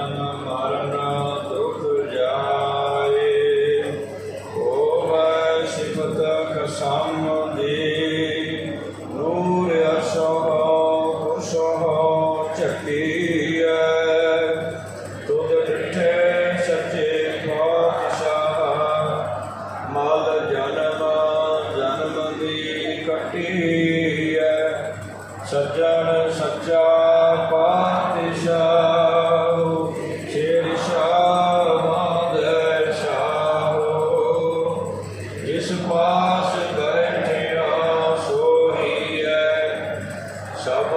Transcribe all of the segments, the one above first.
शरणं शरणं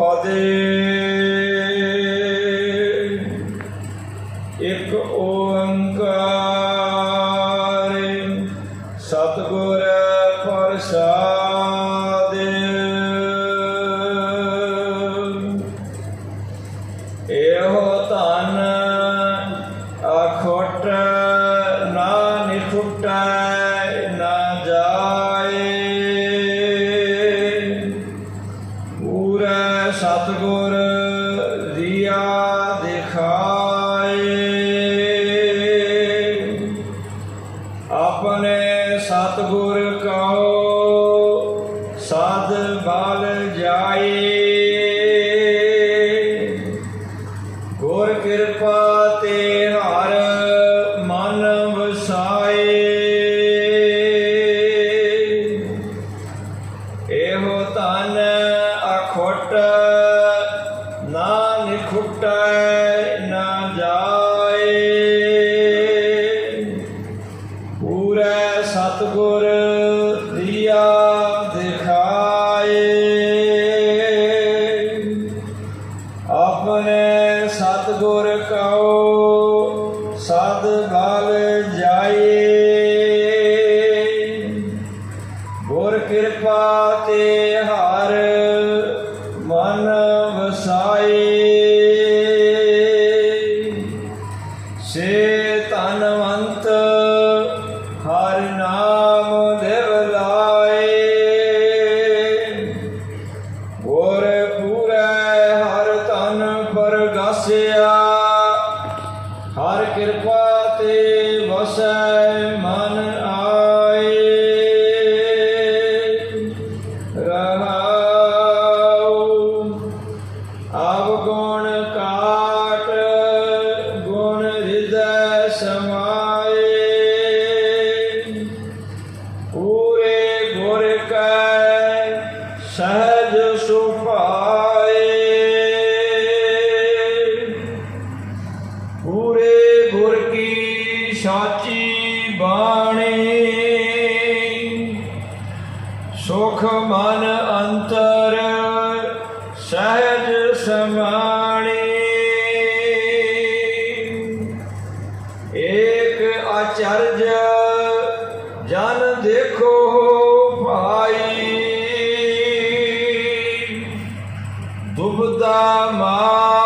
For the. ਪੂਰੇ ਸਤਗੁਰ ਦੀਆ ਦਿਖਾਏ। ਆਪਣੇ ਸਤਗੁਰ ਕਉ ਸਦ ਬਲ ਜਾਏ। ਗੁਰ ਕਿਰਪਾ ਤੇ ਹਰ ਮਨ ਵਸਾਏ। ਸੇ ਧਨਵੰਤ ਹਰ ਨਾਮ ਦੇਵ ਲਾਏ। ਗੁਰ ਪੂਰੇ ਹਰ ਤਨ ਪਰਗਾਸਿਆ। ਹਰ ਕਿਰਪਾ ਤੇ ਵਸੈ ਸਾਚੀ ਬਾਣੀ। ਸੁਖ ਮਨ ਅੰਤਰ ਸਹਿਜ ਸਮਾਣੀ। ਏਕ ਆਚਰਜ ਜਨ ਦੇਖੋ ਭਾਈ। ਦੁਬਦਾ ਮਾਰ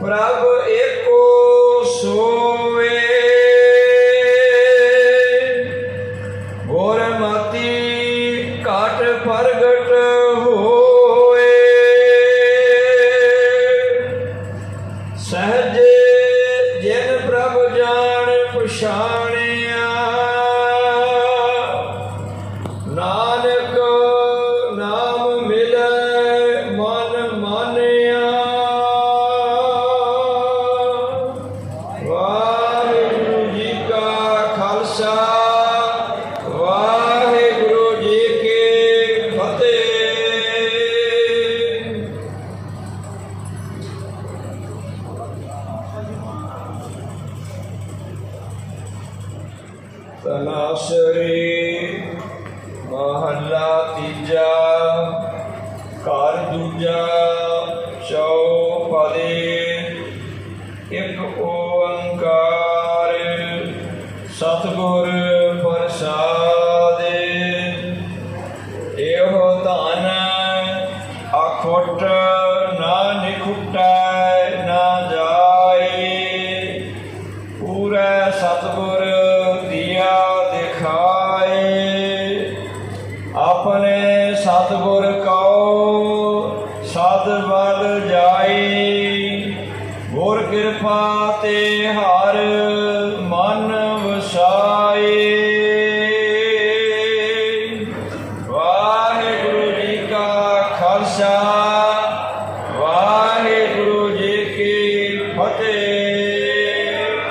ਪ੍ਰਭ ਏਕੋ ਸੋਵੇ। ਗੁਰਮਤੀ ਘਟ ਪ੍ਰਗਟ ਹੋਏ ਸਹਜੇ ਜਿਨ ਪ੍ਰਭ ਜਾਣ ਪਛਾਣਿਆ। ਨਾਨਕ ਨਾਮ ਮਿਲੈ ਮਹੱਲਾ ਤੀਜਾ ਘਰ ਦੂਜਾ ਚੌਪਦੇ ਇੱਕ ਓੰਕਾਰ ਸਤਿਗੁਰ ਪ੍ਰਸਾਦ। ਇਹੋ ਧਨ ਅਖੁੱਟ ਨਾ ਨਿਖੁੱਟੈ।